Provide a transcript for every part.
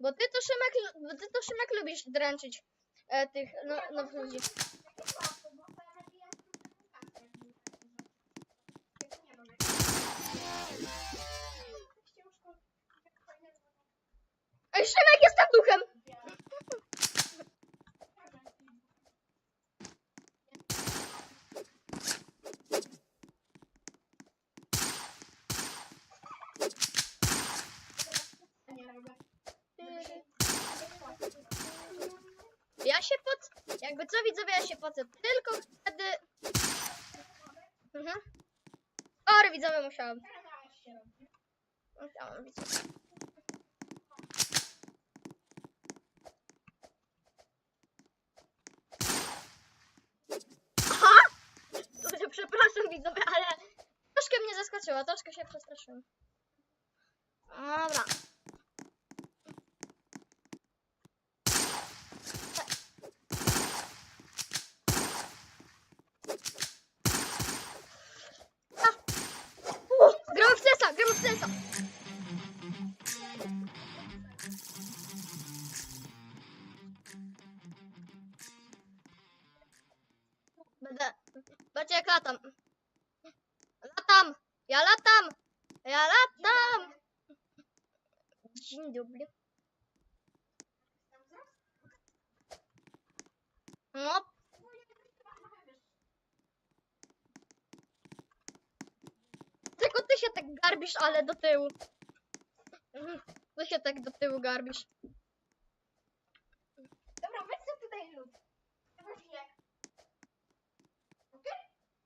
Bo ty to Szymek, bo ty to Szymek lubisz dręczyć e, tych no, nowych ludzi. Jakby co widzowie, ja się pocę tylko wtedy... Mhm. Sorry widzowie, musiałam. Musiałam widzowie. Aha! Przepraszam widzowie, ale troszkę mnie zaskoczyło, troszkę się przestraszyłem. Dobra. CESa, gramy w CESa. Będę... Patrzcie jak latam. Latam! Ja latam! Ja latam! Dzień dobry. No. Tylko ty się tak garbisz, ale do tyłu. Mhm. Ty się tak do tyłu garbisz. Dobra, weź sobie tutaj lód. Weź jak.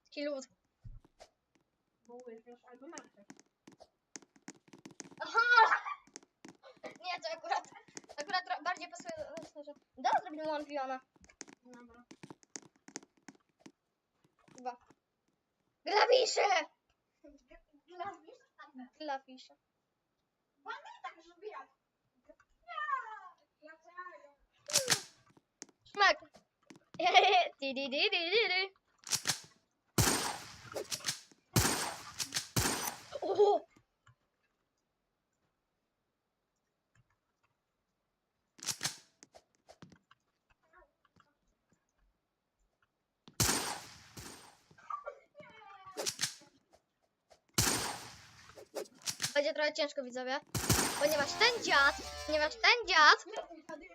Taki lód. Bo łyżwiasz albo martwisz. Aha! Nie, to akurat, akurat bardziej pasuje do. Dobra, zrobimy one. Dobra. Chyba. Klawisze! Glawisz? Tak. Klawisze. Ładnie tak, żeby jak. Ja chciałem. Szmek! Ti di di di di di. O! Będzie trochę ciężko widzowie, ponieważ ten dziad, ponieważ ten dziad,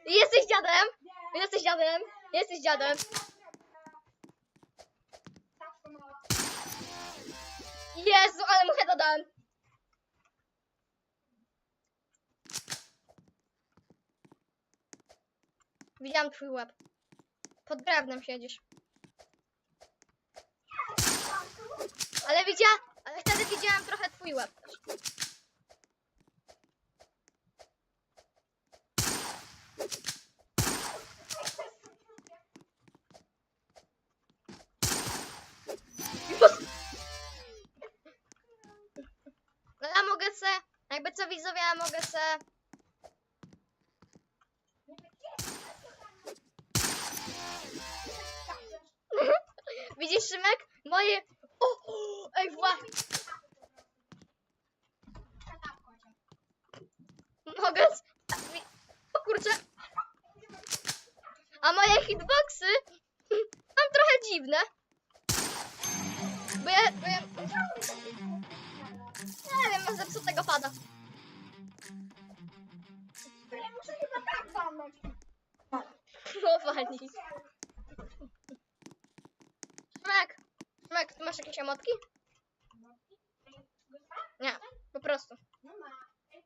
jesteś dziadem, jesteś dziadem, jesteś dziadem, Jezu, ale mu heada dałem. Widziałam twój łeb. Pod drewnem siedzisz. Ale widziałam, ale wtedy widziałam trochę twój łeb też. Co widzowie, ja mogę se... Widzisz Szymek? Moje... O, ej, wła... Mogę... O kurczę. A moje hitboxy są trochę dziwne. Bo ja... Bo ja... Nie wiem, mam zepsutego pada. Wali. Szymek! Szymek, ty masz jakieś emotki? Nie, po prostu. No ma. To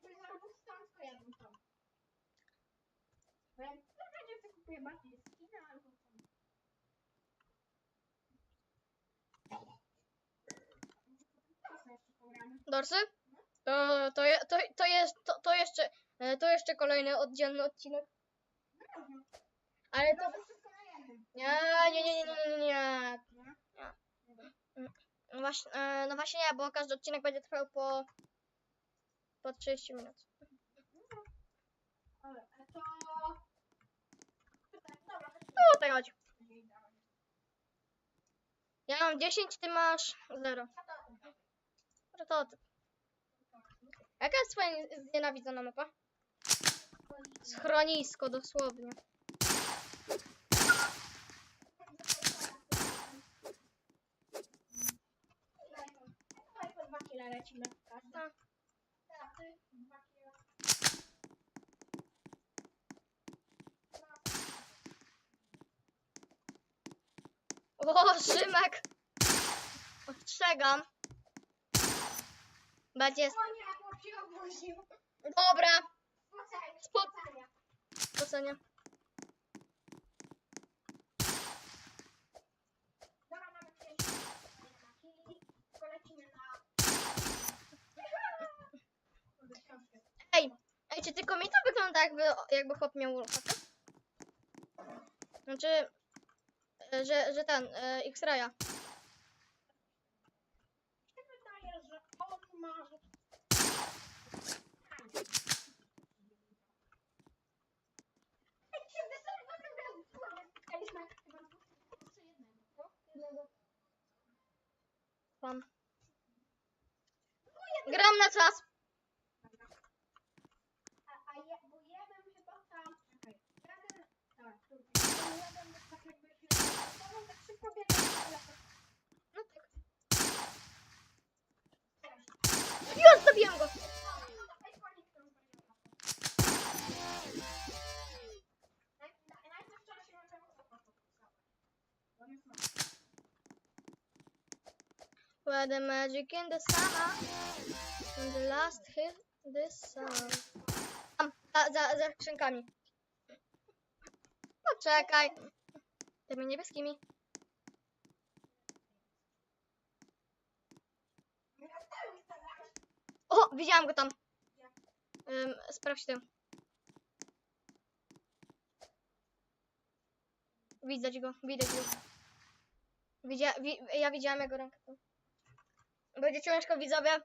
to. Dorsy? To, to, to, to, jest, to, to, jeszcze, e, to jeszcze kolejny oddzielny odcinek. Ale to... Nie, nie, nie, nie, nie, nie, nie. No właśnie, e, no właśnie nie, bo każdy odcinek będzie trwał po, po 30 minut. Ale to... Tutaj, dobra, chodź No o to chodzi. Ja mam 10, ty masz 0. A to- Może to ty. Jaka jest twoja znienawidzona mapa? Schronisko dosłownie. Dwa lecimy. Tak. Ty. O, Szymek! Ostrzegam. Będzie... O nie, bo obudził. Dobra, Spocenie, Spo- spocenie. docenię. Dobra, mamy pięć. Kili. Tylko lecimy na... Ej, ej, czy tylko mi to wygląda jakby, jakby chłop miał łopatę? Znaczy, e, że, że ten, e, X-Raya. Mi się wydaje, że on ma... Ej, się wysyłamy, spotkaliśmy chyba jeszcze jednego. Jednego. Tam. Gram na czas. A, a je, bo jeden chyba tam... Czekaj. Jeden... Tak, tu. Tak się... Tobą tak. No tak. Go. Where the magic in the summer and the last hit this song. Tam, za, za, za skrzynkami. Poczekaj. Tymi niebieskimi. O, widziałam go tam. Um, sprawdź tym. Widać go, widać go. Widzia, wi, ja widziałam jego rękę. Będzie ciężko, widzowie.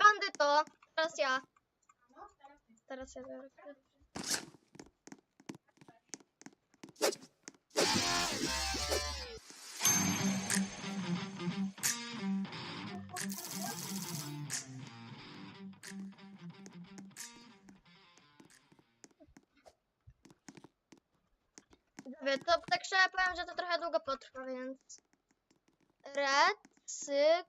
Bandyto. Teraz ja. Biorę. Widzowie, To tak szczerze powiem, że to trochę długo potrwa, więc... Recykle.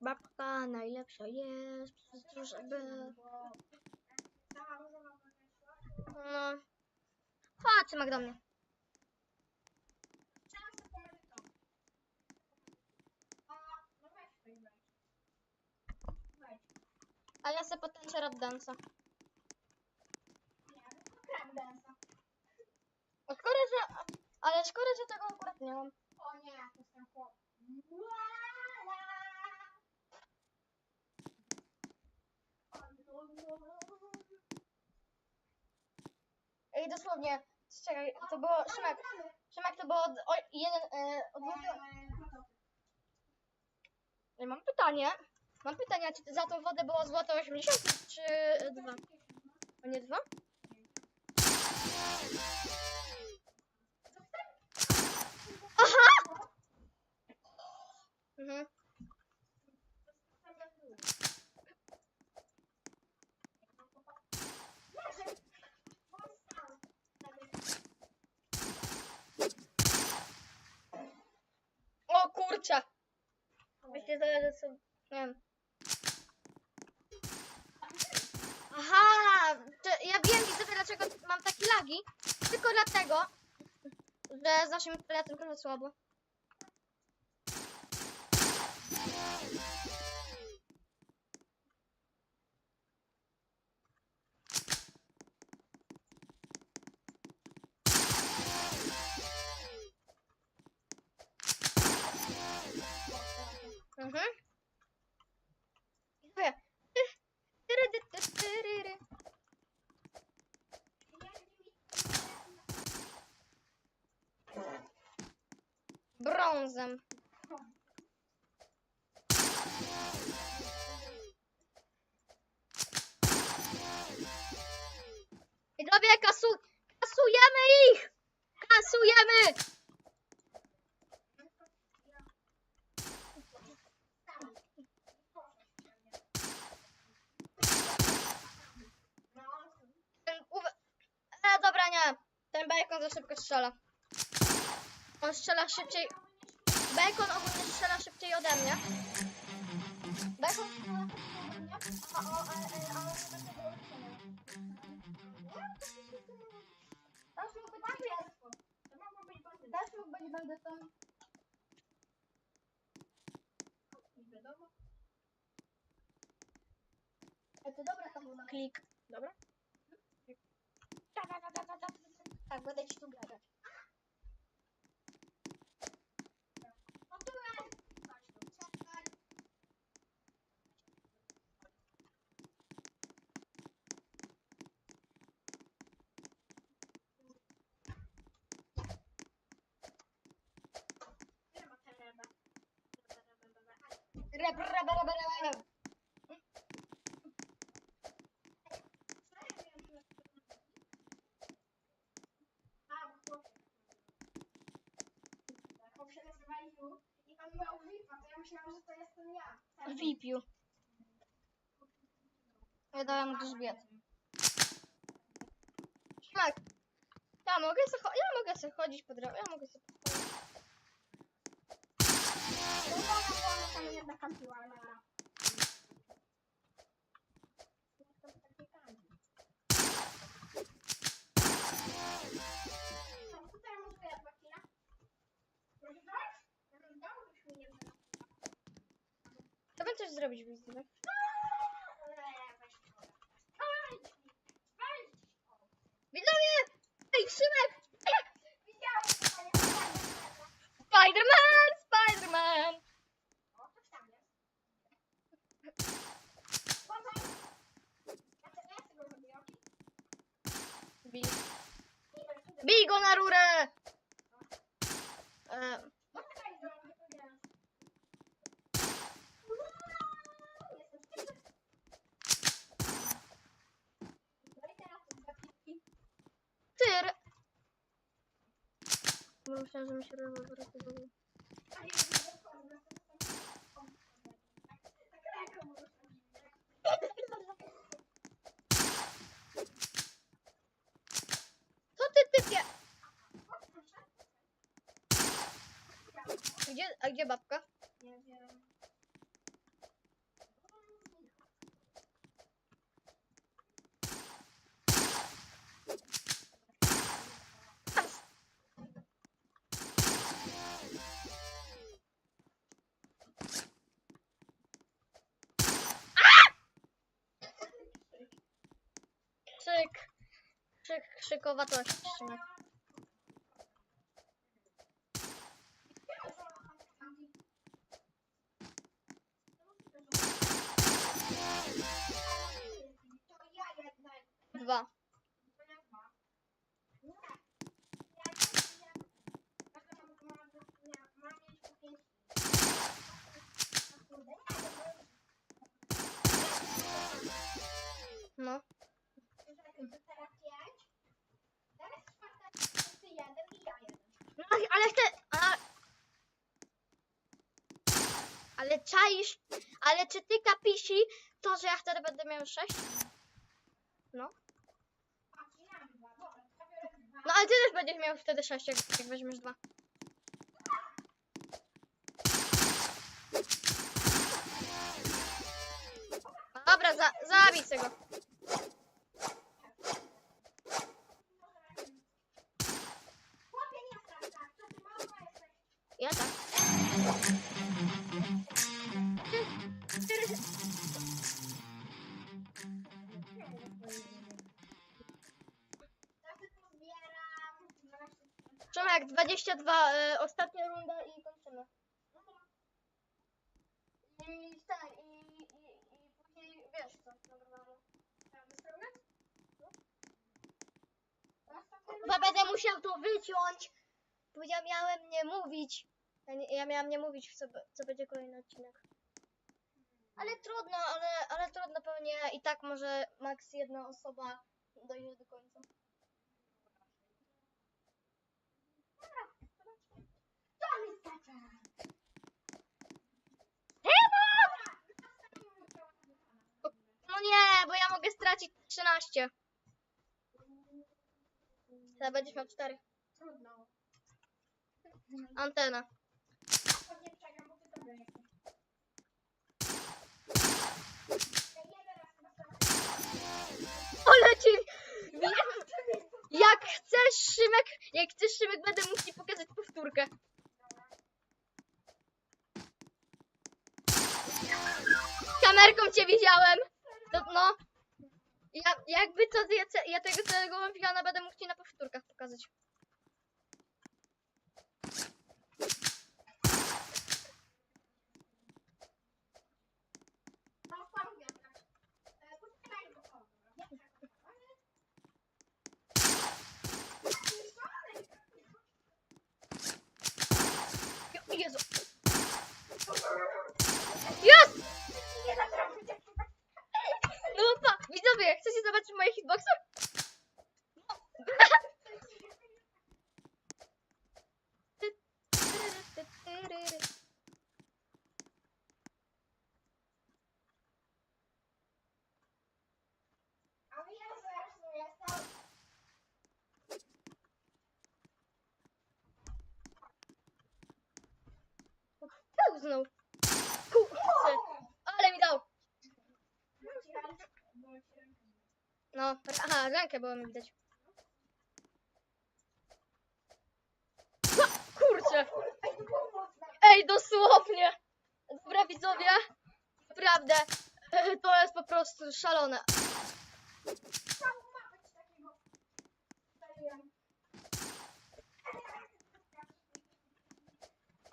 Babka najlepsza jest, żeby... No... Chodź, Mak do mnie. A ja sobie potańczę rap dance'a. A Szkoda, że... Ale szkoda, że tego akurat nie mam. O nie, to jest ten chłop. Ej, dosłownie, czekaj, to było... Szymek, Szymek to było od, o, jeden... E, od dwóch... Ej, mam pytanie. Mam pytanie, czy za tą wodę było złoto 80 czy dwa? A nie dwa? Aha! Mhm. 8 lecą trochę słabo. Mhm. Brązem. Widzowie, kasu kasujemy ich! Kasujemy! Ten uwe... E, dobra, nie. Ten bacon za szybko strzela. On strzela szybciej. Bacon ogólnie strzela szybciej ode mnie. Bacon strzela szybciej ode mnie. A, o, ale, ale, ale nie będzie było liczenia. Dasz mógł być bandytą. Dasz mógł być bandytą. E, to dobra to było. Klik. Dobra? Tak, będę ci tu gadać. I on miał VIPa, to ja myślałam, że to jestem ja. W Vipiu. Ja dałem grzbiet. Tak. Ja mogę se, cho- ja mogę sobie chodzić po drogę, ja mogę sobie pochodzić. To ona tam jedna kampiła, ale Coś zrobić widzę. Widzowie! Ej, Szymek! Spiderman! Spiderman! Bij. Bij go na rurę! E, tyr! Bo myślałem, że mi się rurę rozbudowało. Co ty typie? Gdzie, a gdzie babka? Krzyk, czaisz. Ale czy ty kapisi to, że ja wtedy będę miał sześć? No. No ale ty też będziesz miał wtedy sześć, jak, jak weźmiesz dwa. Dobra, za, zabij tego. Musiał to wyciąć, bo ja miałem nie mówić. Ja, nie, ja miałam nie mówić, co, co będzie kolejny odcinek. Ale trudno, ale, ale trudno pewnie i tak może maks jedna osoba dojdzie do końca. No nie, bo ja mogę stracić 13. Teraz będziesz miał 4. Trudno. Antena. Bo ty dobry jesteś. Ale ci... Jak chcesz, Szymek, jak chcesz, Szymek, będę mógł ci pokazać powtórkę. Kamerką cię widziałem. To, no. Ja, jakby co, ja, ja tego całego Wampirana będę mógł ci na powtórkach pokazać. No, sam wiatrak. E, poczekaj, bo- o, dobra, wiatrak. Jo- Jezu. Jest! Nie zatrafię cię. No pa, widzowie, chcecie zobaczyć moje hitboxy? Ale Jezu, ja już nie jestem. Kurczę, ale mi dał. No, aha, rękę było mi widać. Ha, Kurczę. Ej, dosłownie. Dobra, widzowie. Naprawdę. To jest po prostu szalone. Czemu ma być takiego? Stariłem. Ej, ty powinieneś pytać, czy to jest Maria.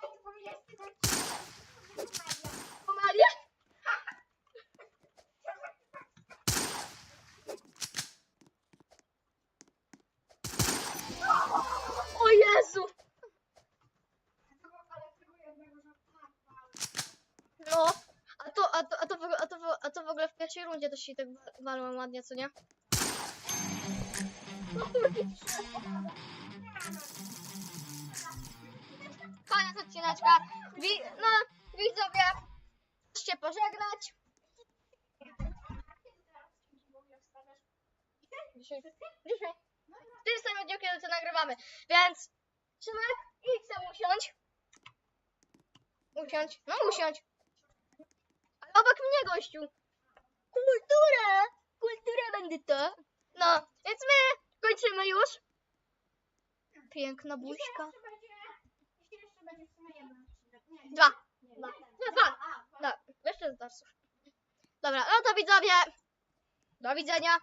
Pomalia? O Jezu. No. A to, a to, a to, w, a to, w- a to w ogóle w pierwszej rundzie to się tak wa- walą ładnie, co nie? Koniec odcineczka. Wi no, widzowie, chcecie pożegnać. Dzisiaj, dzisiaj. W tym samym dniu, kiedy to nagrywamy. Więc, Szymek, idź sobie usiądź. Usiądź, no usiądź. Ale obok mnie, gościu. Kultura, kultura bandyta. No, więc my kończymy już. Piękna buźka. Jeszcze będzie, jeśli jeszcze będzie w sumie jeden odcinek. Nie, Dwa. Dwa. No, dwa. No, jeszcze z. Dobra, no to widzowie. Do widzenia.